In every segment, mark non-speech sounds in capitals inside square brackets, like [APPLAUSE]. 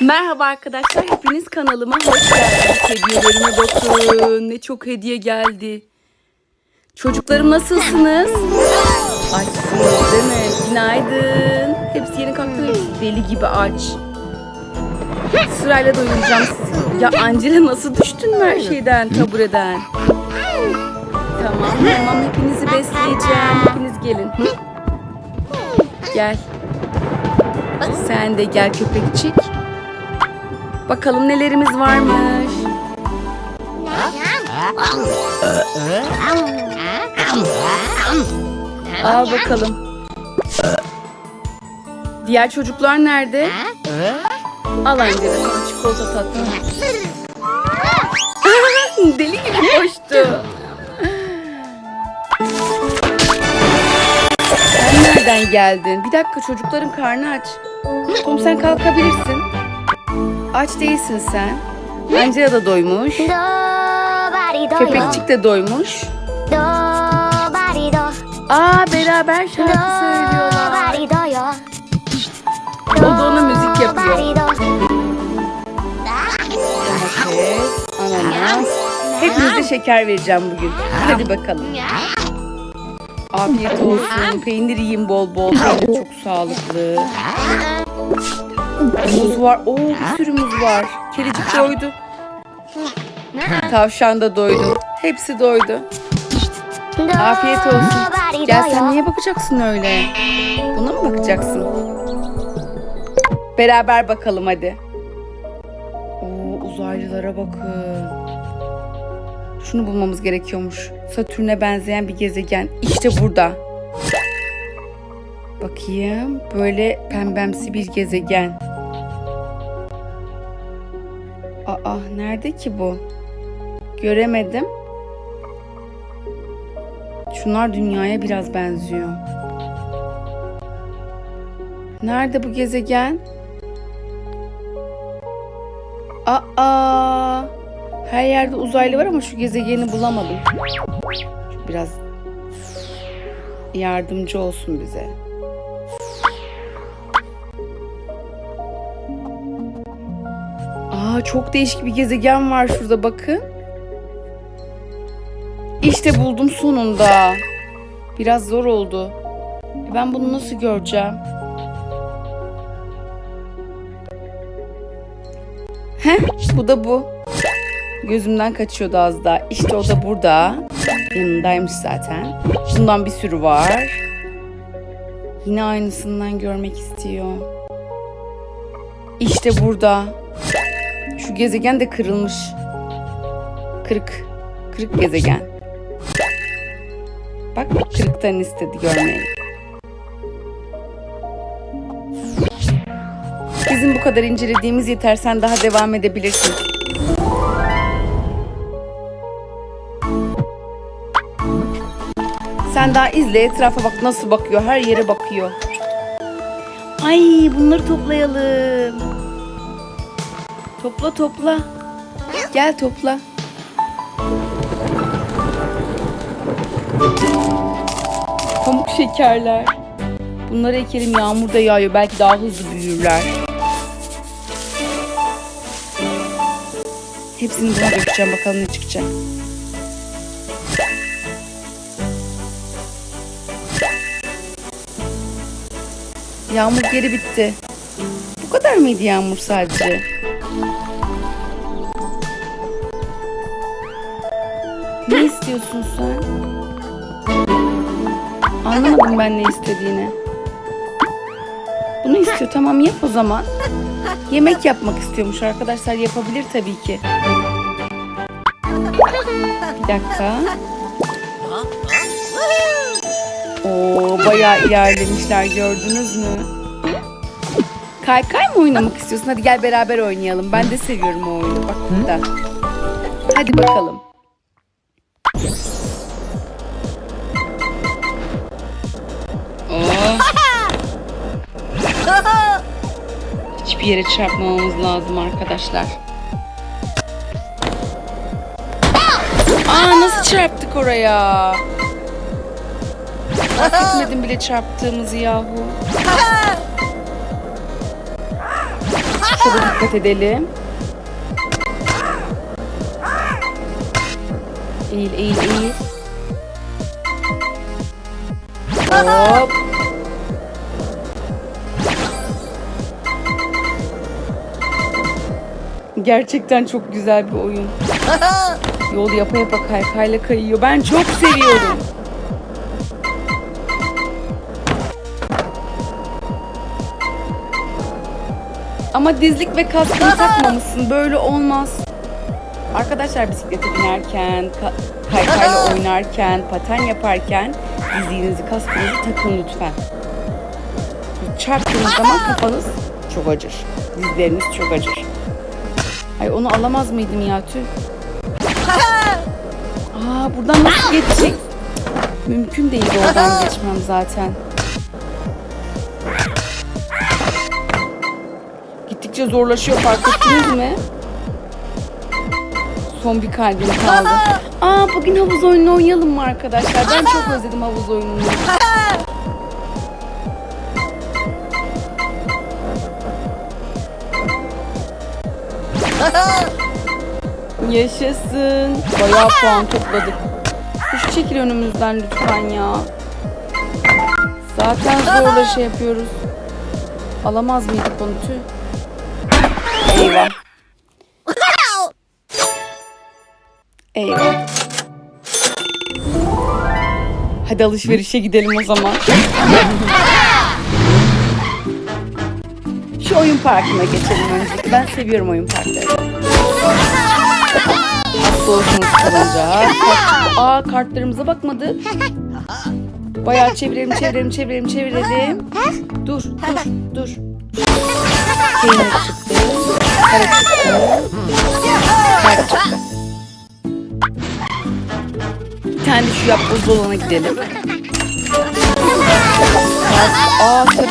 Merhaba arkadaşlar, hepiniz kanalıma hoş geldiniz. Hediyelerime bakın, ne çok hediye geldi. Çocuklarım nasılsınız? Açsınız değil mi? Günaydın. Hepsi yeni kalktı, hepsi deli gibi aç. Sırayla doyuracağım sizi. Ya Angela nasıl düştün mü her şeyden, tabureden? Tamam, tamam hepinizi besleyeceğim. Hepiniz gelin. Gel. Sen de gel köpekçik. Bakalım nelerimiz varmış. Al bakalım. Diğer çocuklar nerede? Al Angela sana çikolata tatlı. [LAUGHS] Deli gibi koştu. Sen nereden geldin? Bir dakika çocukların karnı aç. Tom sen kalkabilirsin. Aç değilsin sen. Angela da doymuş. Köpekçik de doymuş. Aa beraber şarkı söylüyorlar. O da ona müzik yapıyor. Domates, ananas. Hepinize şeker vereceğim bugün. Hadi bakalım. Afiyet olsun. Peynir yiyin bol bol. Peynir çok sağlıklı. Muz var. Oo bir sürü muz var. Kerecik doydu. Tavşan da doydu. Hepsi doydu. Afiyet olsun. Gel sen niye bakacaksın öyle? Buna mı bakacaksın? Beraber bakalım hadi. Oo uzaylılara bakın. Şunu bulmamız gerekiyormuş. Satürn'e benzeyen bir gezegen. İşte burada. Bakayım. Böyle pembemsi bir gezegen. Nerede ki bu? Göremedim. Şunlar dünyaya biraz benziyor. Nerede bu gezegen? Aa! Her yerde uzaylı var ama şu gezegeni bulamadım. Biraz yardımcı olsun bize. Aa çok değişik bir gezegen var şurada bakın. İşte buldum sonunda. Biraz zor oldu. E Ben bunu nasıl göreceğim? Heh, bu da bu. Gözümden kaçıyordu az daha. İşte o da burada. Yanındaymış zaten. Bundan bir sürü var. Yine aynısından görmek istiyor. İşte burada. Şu gezegen de kırılmış. Kırık. Kırık gezegen. Bak kırıktan istedi görmeyi. Bizim bu kadar incelediğimiz yeter. Sen daha devam edebilirsin. Sen daha izle etrafa bak nasıl bakıyor. Her yere bakıyor. Ay bunları toplayalım. Topla topla. Gel topla. Pamuk şekerler. Bunları ekelim yağmur da yağıyor. Belki daha hızlı büyürler. Hepsini buna dökeceğim. Bakalım ne çıkacak. Yağmur geri bitti. Bu kadar mıydı yağmur sadece? İstiyorsun sen? Anlamadım ben ne istediğini. Bunu istiyor. Tamam yap o zaman. Yemek yapmak istiyormuş arkadaşlar. Yapabilir tabii ki. Bir dakika. Oo bayağı ilerlemişler gördünüz mü? Kaykay mı oynamak istiyorsun? Hadi gel beraber oynayalım. Ben de seviyorum o oyunu. Bak burada. Hadi bakalım. [LAUGHS] Hiçbir yere çarpmamamız lazım arkadaşlar. Aa nasıl çarptık oraya? Fark etmedim bile çarptığımızı yahu. Yavaşça da dikkat edelim. Eğil, eğil, eğil. Hop. Gerçekten çok güzel bir oyun. [LAUGHS] Yol yapa yapa kaykayla kayıyor. Ben çok seviyorum. Ama dizlik ve kaskını [LAUGHS] takmamışsın. Böyle olmaz. Arkadaşlar bisiklete binerken, ka- kaykayla [LAUGHS] oynarken, paten yaparken dizliğinizi, kaskınızı takın lütfen. Çarptığınız zaman kafanız çok acır. Dizleriniz çok acır. Ay onu alamaz mıydım ya tüh. [LAUGHS] Aa buradan nasıl geçecek? Mümkün değil oradan geçmem zaten. Gittikçe zorlaşıyor fark ettiniz mi? Son bir kalbim kaldı. Aa bugün havuz oyunu oynayalım mı arkadaşlar? Ben çok özledim havuz oyununu. Yaşasın. Bayağı puan topladık. Kuş çekil önümüzden lütfen ya. Zaten zorla şey yapıyoruz. Alamaz mıydık onu tüh? Eyvah. Eyvah. Hadi alışverişe gidelim o zaman. Şu oyun parkına geçelim öncelikle. Ben seviyorum oyun parkları. Olsunuz kalınca. Kart- Aa kartlarımıza bakmadık. Bayağı çevirelim, çevirelim, çevirelim, çevirelim. Dur, dur, dur. Peynir çıktı. Kare çıktı. Kare çıktı. Bir tane de şu yapboz olana gidelim. Kart- Aa sarı.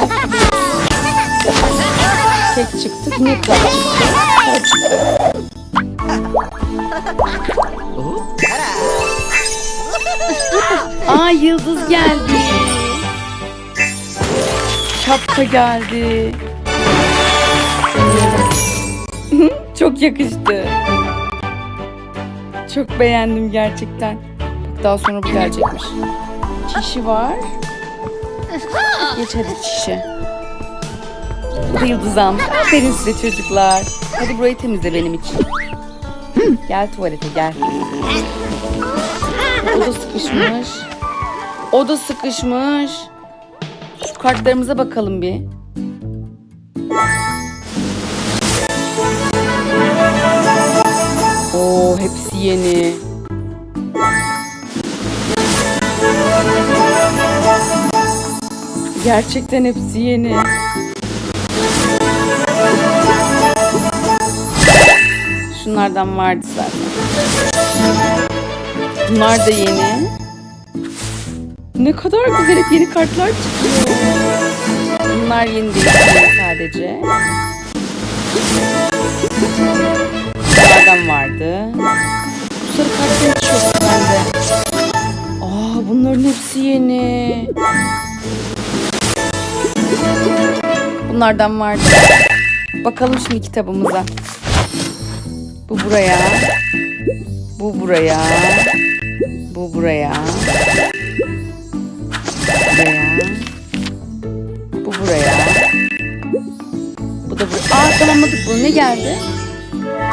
Tek çıktı. Yine kart çıktı. Kare çıktı. Aa yıldız geldi. Şapka geldi. Çok yakıştı. Çok beğendim gerçekten. Daha sonra bu gelecekmiş. Çişi var. Geç hadi çişi. Bu da yıldızam. Aferin size çocuklar. Hadi burayı temizle benim için. Gel tuvalete gel. O da sıkışmış. O da sıkışmış. Şu kartlarımıza bakalım bir. Oo hepsi yeni. Gerçekten hepsi yeni. Şunlardan vardı zaten. Bunlar da yeni. Ne kadar güzel hep yeni kartlar çıkıyor. Bunlar yeni değil sadece. Bunlardan vardı. Bu sarı kartlar hiç yok bende. Aa bunların hepsi yeni. Bunlardan vardı. Bakalım şimdi kitabımıza. Bu buraya. Bu buraya. Bu buraya. Buraya. Bu buraya. Bu da buraya. Aa tamamladık bunu. Ne geldi?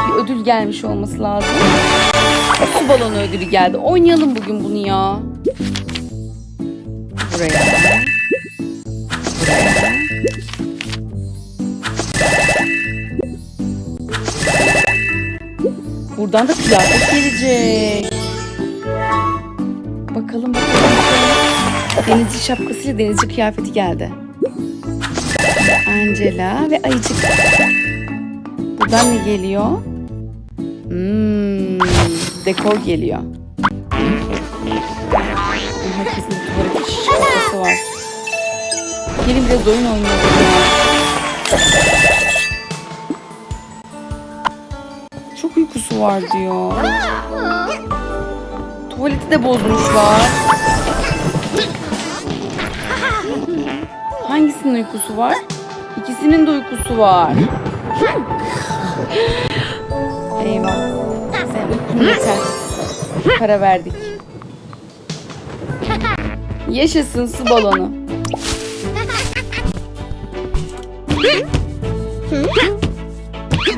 Bir ödül gelmiş olması lazım. Su balonu ödülü geldi. Oynayalım bugün bunu ya. Buraya. Buradan da kıyafet gelecek. Bakalım bakalım. Denizci şapkasıyla denizci kıyafeti geldi. Angela ve Ayıcık. Buradan ne geliyor? Hmm, dekor geliyor. Herkesin tuvalet şiş kafası var. Gelin biraz oyun oynayalım ya. Çok uykusu var diyor. Tuvaleti de bozmuşlar. Hangisinin uykusu var? İkisinin de uykusu var. Eyvah. Sen uykun yeter. Para verdik. Yaşasın su balonu.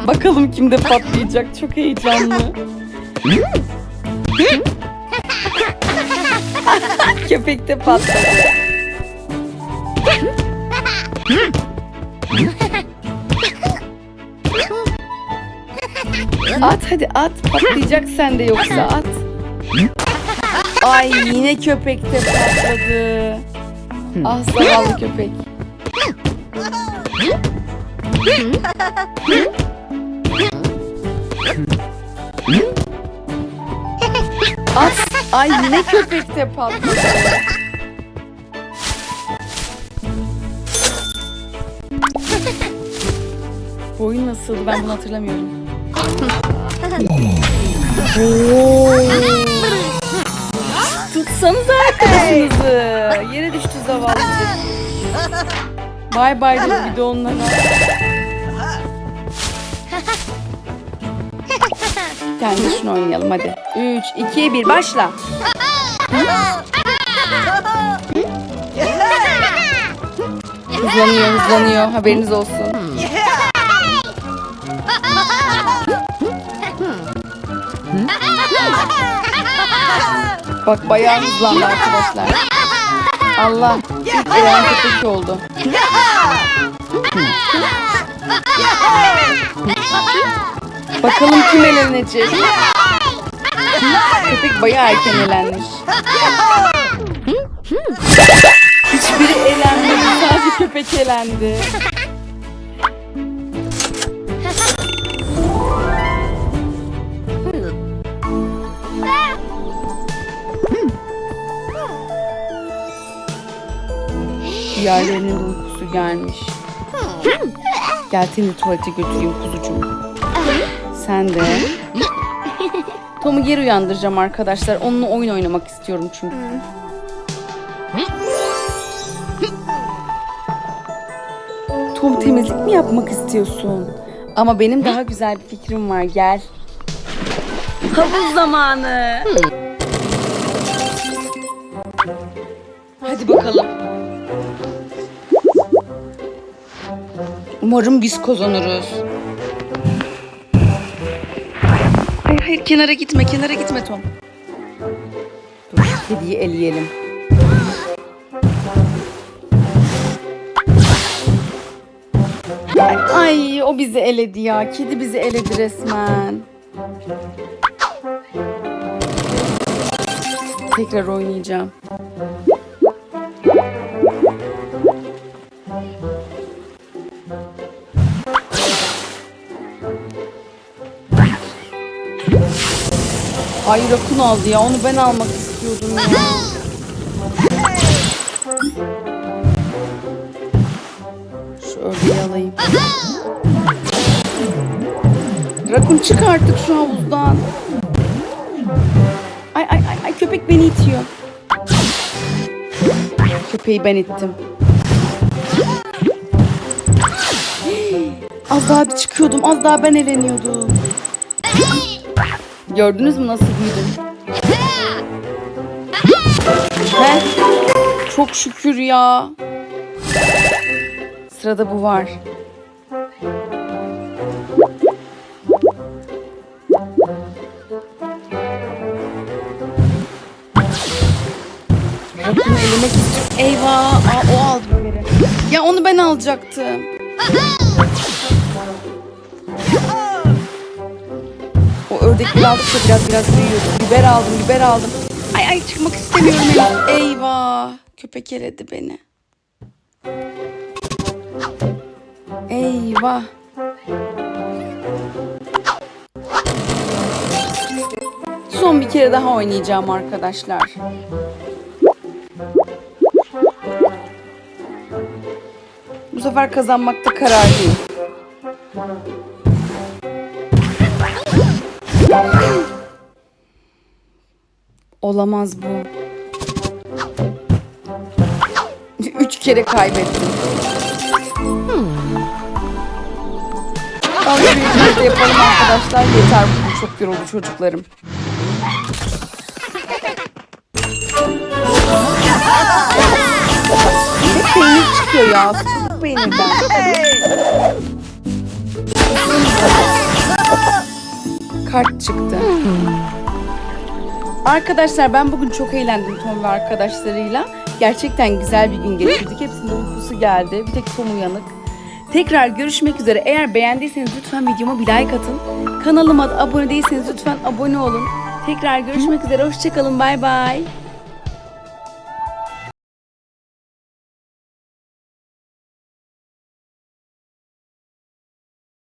Bakalım kimde patlayacak. Çok heyecanlı. Köpekte patladı. At hadi at. Patlayacak sende yoksa at. Ay yine köpekte patladı. Ah zavallı köpek. At. Ay yine köpekte patladı. Bu oyun nasıldı ben bunu hatırlamıyorum. Tutsanız arkadaşınızı. Yere düştü zavallı. Bay bay dedi bir de onlara. Yani de şunu oynayalım hadi. 3, 2, 1 başla. Hızlanıyor hızlanıyor haberiniz olsun. Bak bayağı hızlandı arkadaşlar. Allah ilk elen köpek oldu. [LAUGHS] Bakalım kim elenecek? Köpek bayağı erken elenmiş. Hiçbiri elenmedi. Sadece köpek elendi. Diğerlerinin de uykusu gelmiş. Gel seni tuvalete götüreyim kuzucuğum. Sen de. Tom'u geri uyandıracağım arkadaşlar. Onunla oyun oynamak istiyorum çünkü. Tom temizlik mi yapmak istiyorsun? Ama benim daha güzel bir fikrim var. Gel. Havuz zamanı. Hadi bakalım. Umarım biz kazanırız. Hayır kenara gitme kenara gitme Tom. Dur kediyi eleyelim. Ay o bizi eledi ya. Kedi bizi eledi resmen. Tekrar oynayacağım. Ay rakun aldı ya. Onu ben almak istiyordum ya. Şu alayım. Rakun çık artık şu havuzdan. Ay ay ay, ay köpek beni itiyor. Köpeği ben ittim. Az daha bir çıkıyordum. Az daha ben eleniyordum. Gördünüz mü nasıl büyüdüm? He? Çok şükür ya. Sırada bu var. Eyvah. Aa, o aldı biberi. Ya onu ben alacaktım. O ördekleri aldıkça biraz biraz büyüyordu. Biber aldım, biber aldım. Ay ay çıkmak istemiyorum. Eyvah. Eyvah. Köpek eledi beni. Eyvah. Son bir kere daha oynayacağım arkadaşlar. Bu sefer kazanmakta kararlıyım. Olamaz bu. Üç kere kaybettim. Alışverişimizi de yapalım arkadaşlar. Yeter bugün çok yoruldu çocuklarım. Hep peynir çıkıyor ya. Sıkıldık peynirden. Kart çıktı. Arkadaşlar ben bugün çok eğlendim Tom ve arkadaşlarıyla. Gerçekten güzel bir gün geçirdik. Hepsinde uykusu geldi. Bir tek Tom uyanık. Tekrar görüşmek üzere. Eğer beğendiyseniz lütfen videoma bir like atın. Kanalıma da abone değilseniz lütfen abone olun. Tekrar görüşmek üzere. Hoşçakalın. Bay bay.